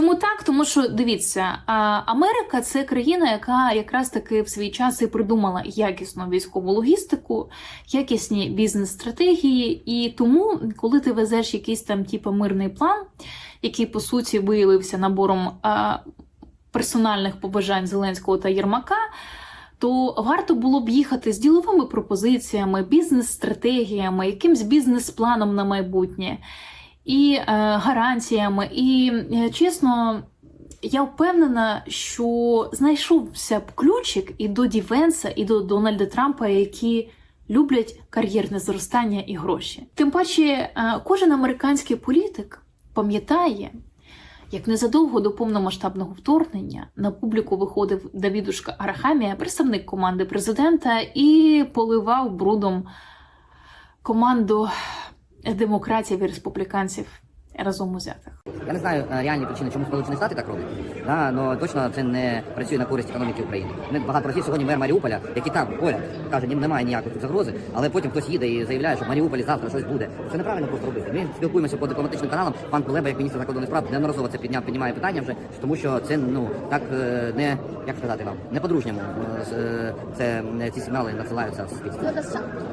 Чому так? Тому що дивіться, Америка це країна, яка якраз таки в свій час і придумала якісну військову логістику, якісні бізнес-стратегії. І тому, коли ти везеш якийсь там типу, мирний план, який по суті виявився набором персональних побажань Зеленського та Єрмака. То варто було б їхати з діловими пропозиціями, бізнес-стратегіями, якимсь бізнес-планом на майбутнє і е, гарантіями. І е, чесно, я впевнена, що знайшовся б ключик і до Дівенса, і до Дональда Трампа, які люблять кар'єрне зростання і гроші. Тим паче, е, кожен американський політик пам'ятає. Як незадовго до повномасштабного вторгнення на публіку виходив Давідушка Арахамія, представник команди президента, і поливав брудом команду демократів і республіканців разом узятих. Я не знаю е, реальні причини, чому Сполучені Штати так роблять, да, але точно це не працює на користь економіки України. Ми багато разів сьогодні мер Маріуполя, який там поряд каже, ні, немає ніякої тут загрози, але потім хтось їде і заявляє, що в Маріуполі завтра щось буде. Це неправильно просто робити. Ми спілкуємося по дипломатичним каналам. Пан Кулеба, як міністр закордонних справ, неодноразово це підняв, піднімає питання вже, тому що це ну так е, не як сказати вам, не по-дружньому. е, з- Це ці сигнали надсилаються в суспільство.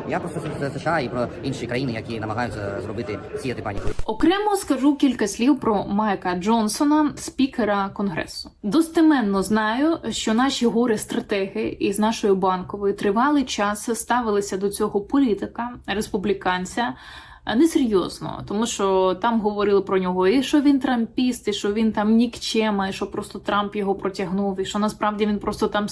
Я просто за США і про інші країни, які намагаються зробити сіяти паніку. Окремо скажу кілька слів про Майка Джонсона, спікера конгресу. Достеменно знаю, що наші гори стратеги із нашою банковою тривалий час ставилися до цього політика, республіканця. Е, Несерйозно, тому що там говорили про нього, і що він трампіст, і що він там нікчема, і що просто Трамп його протягнув, і що насправді він просто там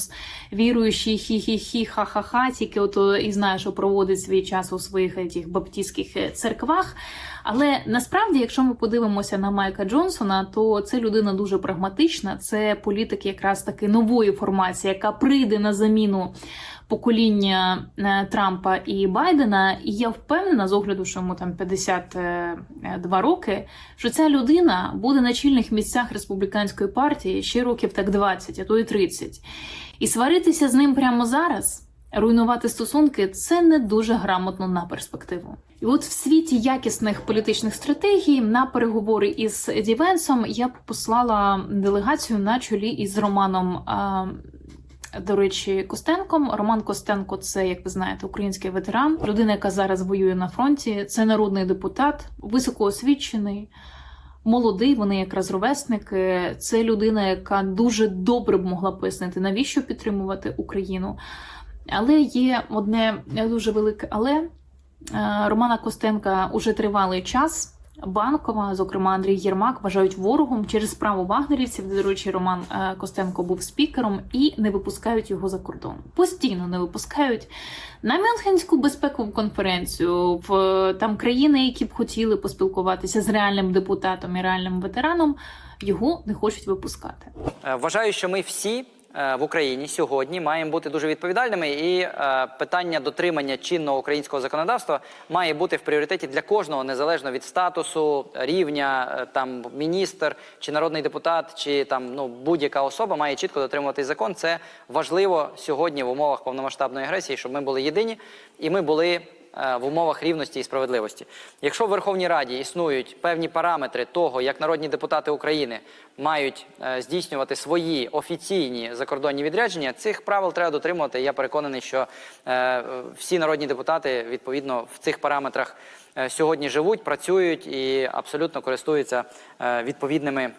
віруючий хі-хі-хі, ха-ха-ха, тільки ото і знає, що проводить свій час у своїх е, тих баптістських е, церквах. Але насправді, якщо ми подивимося на Майка Джонсона, то це людина дуже прагматична. Це політик якраз таки нової формації, яка прийде на заміну покоління е, Трампа і Байдена. І я впевнена, з огляду, що йому там 52 роки, що ця людина буде на чільних місцях республіканської партії ще років так 20, а то і 30. І сваритися з ним прямо зараз. Руйнувати стосунки це не дуже грамотно на перспективу. І от в світі якісних політичних стратегій на переговори із Дівенсом я б послала делегацію на чолі із Романом. До речі, Костенком. Роман Костенко це, як ви знаєте, український ветеран, людина, яка зараз воює на фронті. Це народний депутат, високоосвічений, молодий. Вони якраз ровесники. Це людина, яка дуже добре б могла пояснити, навіщо підтримувати Україну. Але є одне дуже велике але Е, Романа Костенка уже тривалий час. Банкова, зокрема Андрій Єрмак, вважають ворогом через справу вагнерівців, де, до речі, Роман е, Костенко був спікером, і не випускають його за кордон. Постійно не випускають на Мюнхенську безпекову конференцію в там країни, які б хотіли поспілкуватися з реальним депутатом і реальним ветераном, його не хочуть випускати. Е, Вважаю, що ми всі в Україні сьогодні маємо бути дуже відповідальними, і е, питання дотримання чинного українського законодавства має бути в пріоритеті для кожного, незалежно від статусу, рівня, е, там міністр чи народний депутат, чи там ну будь-яка особа має чітко дотримуватись закон. Це важливо сьогодні в умовах повномасштабної агресії, щоб ми були єдині і ми були е, в умовах рівності і справедливості. Якщо в Верховній Раді існують певні параметри того, як народні депутати України мають е, здійснювати свої офіційні закордонні відрядження, цих правил треба дотримувати. Я переконаний, що е, всі народні депутати відповідно в цих параметрах е, сьогодні живуть, працюють і абсолютно користуються е, відповідними.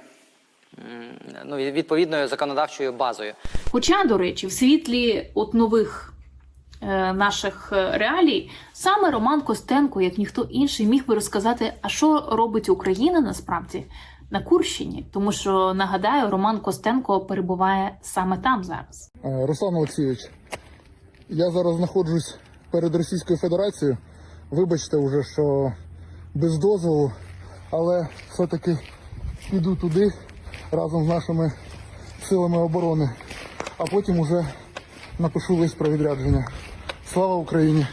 Ну, відповідною законодавчою базою. Хоча, до речі, в світлі от нових е, наших е, реалій, саме Роман Костенко, як ніхто інший, міг би розказати, а що робить Україна насправді на Курщині. Тому що нагадаю, Роман Костенко перебуває саме там зараз. Е, Руслан Олексійович, я зараз знаходжусь перед Російською Федерацією. Вибачте вже, що без дозволу, але все-таки піду туди разом з нашими силами оборони, а потім уже напишу лист про відрядження. Слава Україні!